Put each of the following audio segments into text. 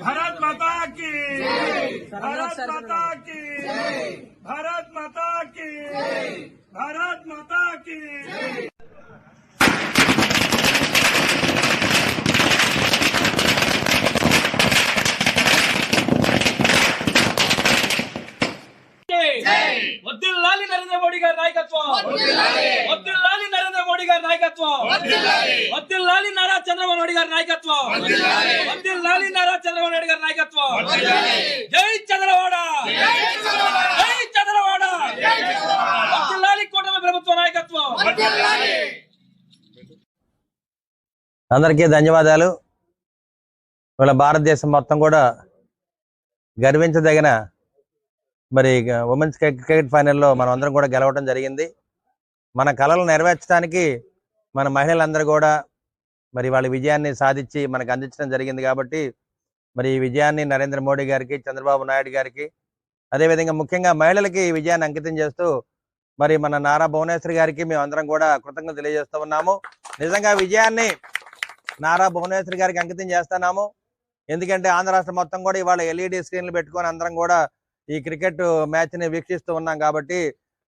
भारत माता की भारत माता की भारत माता की भारत माता की వద్దిల్లాలి నరేంద్ర మోడీ గారి నాయకత్వం వద్దిల్లాలి నరేంద్ర మోడీ గారి నాయకత్వం వద్దిల్లాలి నారా చంద్రబాబు నాయుడు గారి నాయకత్వం. వద్దిల్లాలి నారా చంద్రబాబు నాయుడు గారి నాయకత్వం. జై చంద్రవాడ జై చంద్రవాడ కూటమి ప్రభుత్వ నాయకత్వం. అందరికీ ధన్యవాదాలు. ఇవాళ భారతదేశం మొత్తం కూడా గర్వించదగిన మరి ఉమెన్స్ క్రికెట్ ఫైనల్లో మనం అందరం కూడా గెలవడం జరిగింది. మన కళలు నెరవేర్చడానికి మన మహిళలందరూ కూడా మరి వాళ్ళ విజయాన్ని సాధించి మనకు అందించడం జరిగింది కాబట్టి మరి ఈ విజయాన్ని నరేంద్ర మోడీ గారికి చంద్రబాబు నాయుడు గారికి అదేవిధంగా ముఖ్యంగా మహిళలకి ఈ విజయాన్ని అంకితం చేస్తూ మరి మన నారా భువనేశ్వరి గారికి మేము అందరం కూడా కృతజ్ఞత తెలియజేస్తూ ఉన్నాము. నిజంగా విజయాన్ని నారా భువనేశ్వరి గారికి అంకితం చేస్తున్నాము. ఎందుకంటే ఆంధ్ర రాష్ట్రం మొత్తం కూడా ఇవాళ ఎల్ఈడి స్క్రీన్లు పెట్టుకొని అందరం కూడా ఈ క్రికెట్ మ్యాచ్ని వీక్షిస్తూ ఉన్నాం కాబట్టి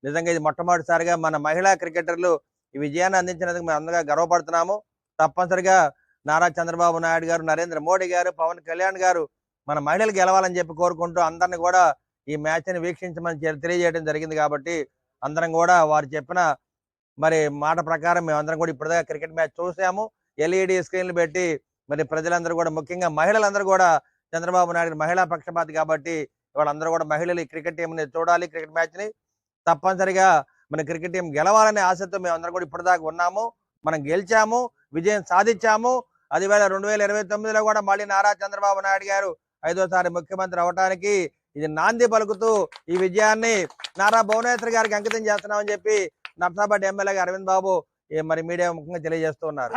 నిజంగా ఇది మొట్టమొదటిసారిగా మన మహిళా క్రికెటర్లు ఈ విజయాన్ని అందించినందుకు మేము అందరిగా గర్వపడుతున్నాము. తప్పనిసరిగా నారా చంద్రబాబు నాయుడు గారు నరేంద్ర మోడీ గారు పవన్ కళ్యాణ్ గారు మన మహిళలు గెలవాలని చెప్పి కోరుకుంటూ అందరిని కూడా ఈ మ్యాచ్ని వీక్షించమని తెలియజేయడం జరిగింది కాబట్టి అందరం కూడా వారు చెప్పిన మరి మాట ప్రకారం మేము అందరం కూడా ఇప్పటిదాకా క్రికెట్ మ్యాచ్ చూసాము. ఎల్ఈడి స్క్రీన్లు పెట్టి మరి ప్రజలందరూ కూడా ముఖ్యంగా మహిళలందరూ కూడా చంద్రబాబు నాయుడు మహిళా పక్షపాతి కాబట్టి వాళ్ళందరూ కూడా మహిళలు ఈ క్రికెట్ టీం ని చూడాలి క్రికెట్ మ్యాచ్ని తప్పనిసరిగా మన క్రికెట్ టీం గెలవాలనే ఆశతో మేము అందరం కూడా ఇప్పటిదాకా ఉన్నాము. మనం గెలిచాము. విజయం సాధించాము. అదేవేళ రెండు వేల ఇరవై తొమ్మిదిలో కూడా మళ్ళీ నారా చంద్రబాబు నాయుడు గారు ఐదోసారి ముఖ్యమంత్రి అవటానికి ఇది నాంది పలుకుతూ ఈ విజయాన్ని నారా భువనేశ్వర్ గారికి అంకితం చేస్తున్నామని చెప్పి నర్సాపేట ఎమ్మెల్యేగా అరవింద్ బాబు మరి మీడియా ముఖ్యంగా తెలియజేస్తున్నారు